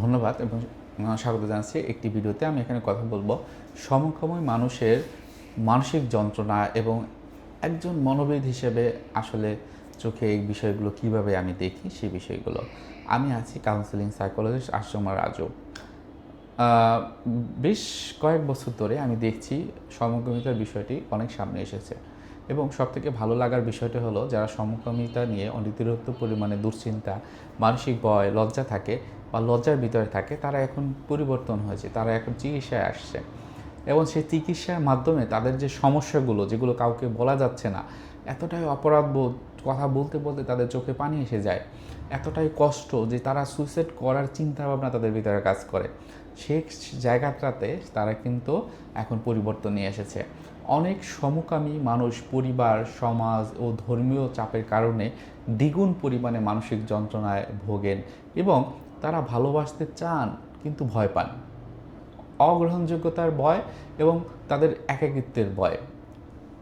ধন্যবাদ এবং স্বাগত জানাচ্ছি একটি ভিডিওতে। আমি এখানে কথা বলব সমকামী মানুষের মানসিক যন্ত্রণা এবং একজন মনোবিদ হিসেবে আসলে চোখে এই বিষয়গুলো কীভাবে আমি দেখি সেই বিষয়গুলো। আমি আছি কাউন্সিলিং সাইকোলজিস্ট আশ্রমা রাজু। বেশ কয়েক বছর ধরে আমি দেখছি সমকামিতার বিষয়টি অনেক সামনে এসেছে। এবং সবথেকে ভালো লাগার বিষয়টা হলো যারা সমকামিতা নিয়ে অতিরিক্ত পরিমাণে দুশ্চিন্তা, মানসিক ভয়, লজ্জা থাকে বা লজ্জার ভিতরে থাকে, তারা এখন পরিবর্তন হয়েছে, তারা এখন চিকিৎসায় আসছে। এবং সেই চিকিৎসার মাধ্যমে তাদের যে সমস্যাগুলো, যেগুলো কাউকে বলা যাচ্ছে না, এতটাই অপরাধবোধ কথা বলতে বলতে তাদের চোখে পানি এসে যায়। এতটাই কষ্ট যে তারা সুইসাইড করার চিন্তা ভাবনা তাদের ভিতরে কাজ করে। সেই জায়গাটাতে তারা কিন্তু এখন পরিবর্তন নিয়ে এসেছে। অনেক সমকামী মানুষ, পরিবার, সমাজ ও ধর্মীয় চাপের কারণে দ্বিগুণ পরিমাণে মানসিক যন্ত্রণায় ভোগেন এবং তারা ভালোবাসতে চান কিন্তু ভয় পান। অগ্রহণযোগ্যতার ভয় এবং তাদের একাকিত্বের ভয়।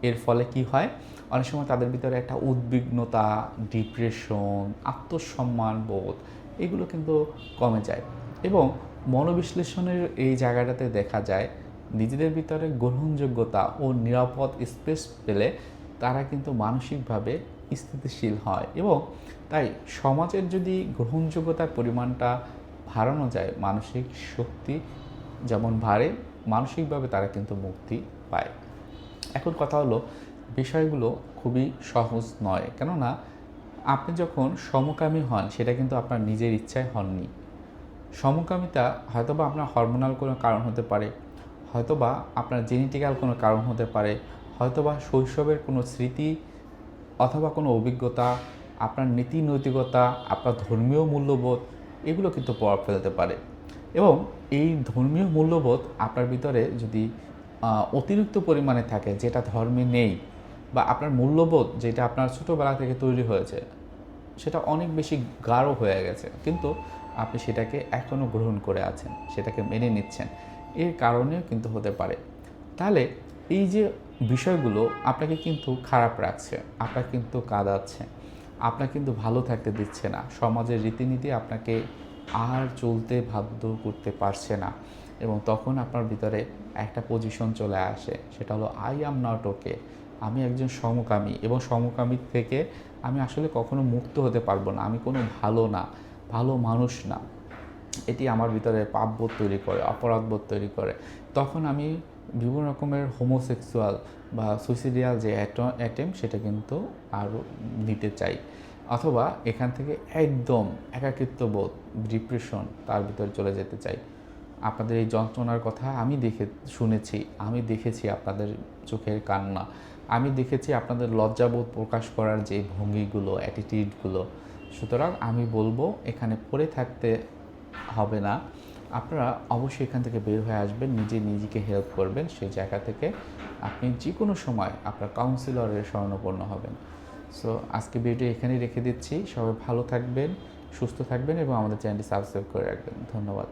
এর ফলে কি হয়? অনেক সময় তাদের ভিতরে একটা উদ্বিগ্নতা ডিপ্রেশন আত্মসম্মান বোধ, এগুলো কিন্তু কমে যায়। এবং মনোবিশ্লেষণের এই জায়গাটাতে দেখা যায় নিজেদের ভিতরে গ্রহণযোগ্যতা ও নিরাপদ স্পেস পেলে তারা কিন্তু মানসিকভাবে স্থিতিশীল হয় এবং তাই সমাজের যদি গ্রহণযোগ্যতার পরিমাণটা বাড়ানো যায়, মানসিক শক্তি যেমন বাড়ে, মানসিকভাবে তারা কিন্তু মুক্তি পায়। এখন কথা হলো, বিষয়গুলো খুবই সহজ নয়। কেননা, আপনি যখন সমকামী হন, সেটা কিন্তু আপনার নিজের ইচ্ছায় হননি। সমকামিতা হয়তোবা আপনার হরমোনাল কোনো কারণ হতে পারে হয়তোবা আপনার জেনেটিক্যাল কোনো কারণ হতে পারে, হয়তোবা শৈশবের কোনো স্মৃতি অথবা কোনো অভিজ্ঞতা, আপনার নীতি নৈতিকতা, আপনার ধর্মীয় মূল্যবোধ, এগুলো কিন্তু প্রভাব ফেলতে পারে। এবং এই ধর্মীয় মূল্যবোধ আপনার ভিতরে যদি অতিরিক্ত পরিমাণে থাকে, যেটা ধর্মে নেই বা আপনার মূল্যবোধ যেটা আপনার ছোটোবেলা থেকে তৈরি হয়েছে, সেটা অনেক বেশি গাঢ় হয়ে গেছে, কিন্তু আপনি সেটাকে এখনও গ্রহণ করে আছেন, সেটাকে মেনে নিচ্ছেন। এর কারণেও কিন্তু হতে পারে। তাহলে এই যে বিষয়গুলো আপনাকে কিন্তু খারাপ রাখছে আপনাকে কিন্তু কাঁদাচ্ছে আপনাকে কিন্তু ভালো থাকতে দিচ্ছে না, সমাজের রীতিনীতি আপনাকে আর চলতে বাধ্য করতে পারছে না এবং তখন আপনার ভিতরে একটা পজিশন চলে আসে, সেটা হলো আই অ্যাম নট ওকে আমি একজন সমকামী এবং সমকামী থেকে আমি আসলে কখনো মুক্ত হতে পারব না, আমি কোনো ভালো না, ভালো মানুষ না। এটি আমার ভিতরে পাপবোধ তৈরি করে অপরাধবোধ তৈরি করে। তখন আমি বিভিন্ন রকমের হোমোসেক্সুয়াল বা সুইসিডিয়াল যে অ্যাটেম সেটা কিন্তু আরও নিতে চাই। অথবা এখান থেকে একদম একাকিত্ববোধ ডিপ্রেশন তার ভিতরে চলে যেতে চাই। আপনাদের এই যন্ত্রণার কথা আমি দেখে, শুনেছি, আমি দেখেছি আপনাদের চোখের কান্না। আমি দেখেছি আপনাদের লজ্জাবোধ প্রকাশ করার যে ভঙ্গিগুলো অ্যাটিটিউডগুলো সুতরাং আমি বলব, এখানে পড়ে থাকতে হবে না। আপনারা অবশ্যই এখান থেকে বের হয়ে আসবেন, নিজে নিজেকে হেল্প করবেন, সেই জায়গা থেকে আপনি যে কোনো সময় আপনার কাউন্সিলরের স্মরণপূর্ণ হবেন। সো আজকে ভিডিও এখানেই রেখে দিচ্ছি। সবাই ভালো থাকবেন, সুস্থ থাকবেন এবং আমাদের চ্যানেলটি সাবস্ক্রাইব করে রাখবেন। ধন্যবাদ।